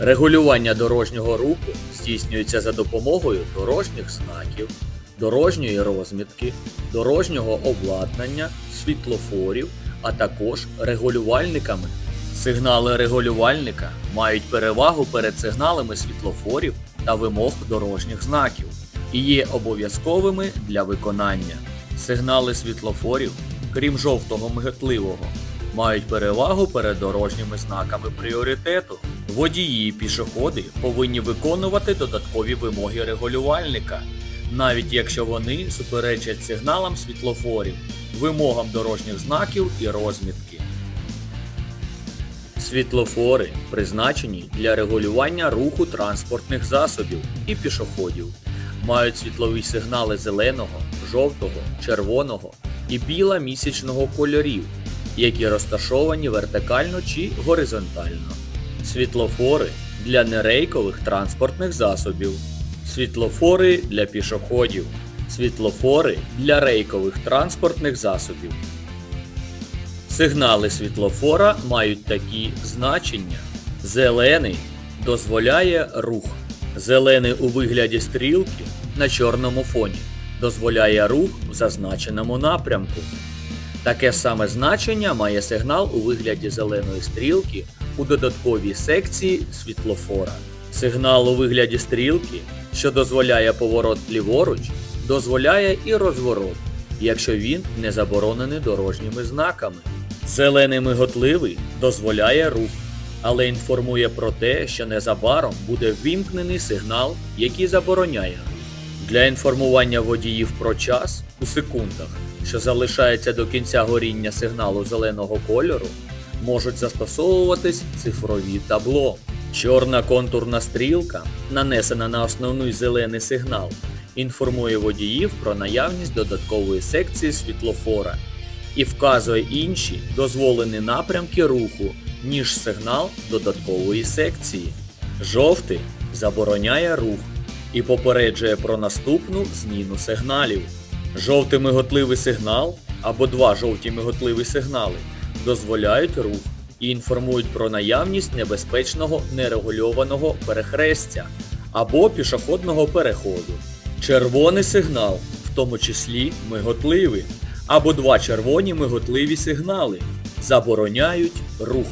Регулювання дорожнього руху здійснюється за допомогою дорожніх знаків, дорожньої розмітки, дорожнього обладнання, світлофорів, а також регулювальниками. Сигнали регулювальника мають перевагу перед сигналами світлофорів та вимог дорожніх знаків і є обов'язковими для виконання. Сигнали світлофорів, крім жовтого миготливого, мають перевагу перед дорожніми знаками пріоритету. Водії і пішоходи повинні виконувати додаткові вимоги регулювальника, навіть якщо вони суперечать сигналам світлофорів, вимогам дорожніх знаків і розмітки. Світлофори призначені для регулювання руху транспортних засобів і пішоходів. Мають світлові сигнали зеленого, жовтого, червоного і біла місячного кольорів, які розташовані вертикально чи горизонтально. Світлофори для нерейкових транспортних засобів. Світлофори для пішоходів. Світлофори для рейкових транспортних засобів. Сигнали світлофора мають такі значення. Зелений дозволяє рух. Зелений у вигляді стрілки на чорному фоні дозволяє рух в зазначеному напрямку. Таке саме значення має сигнал у вигляді зеленої стрілки у додатковій секції світлофора. Сигнал у вигляді стрілки, що дозволяє поворот ліворуч, дозволяє і розворот, якщо він не заборонений дорожніми знаками. Зелений миготливий дозволяє рух, але інформує про те, що незабаром буде ввімкнений сигнал, який забороняє. Для інформування водіїв про час у секундах, що залишається до кінця горіння сигналу зеленого кольору, можуть застосовуватись цифрові табло. Чорна контурна стрілка, нанесена на основний зелений сигнал, інформує водіїв про наявність додаткової секції світлофора і вказує інші дозволені напрямки руху, ніж сигнал додаткової секції. Жовтий забороняє рух і попереджує про наступну зміну сигналів. Жовтий миготливий сигнал або два жовті миготливі сигнали дозволяють рух і інформують про наявність небезпечного нерегульованого перехрестя або пішохідного переходу. Червоний сигнал, в тому числі миготливий, або два червоні миготливі сигнали забороняють рух.